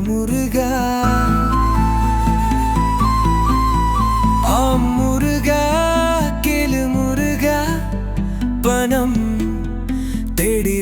முருகா. ஆம் முருகா கேளு முருகா பணம் தேடி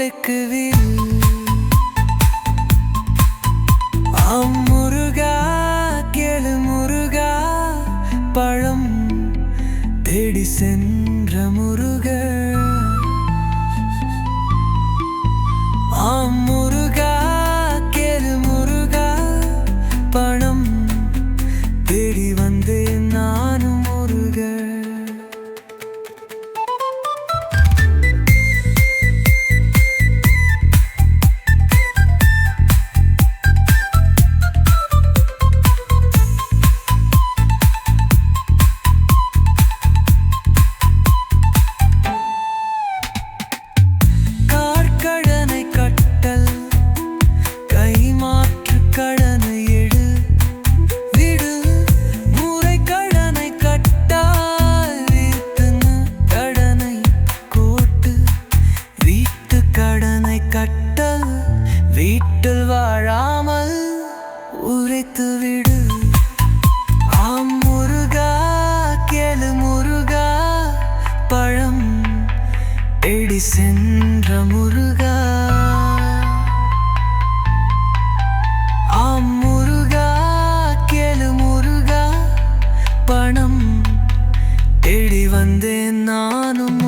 முழுக்குவில் அம்முருகா கெழு முருகா பழம் தேடி சென்ற மன்னித்துவிடு ஆம் முருகா கேளு முருகா பழம் எடி சென்ற முருகா. ஆம் முருகா கேளு முருகா பணம் தேடி வந்தேன் நானும்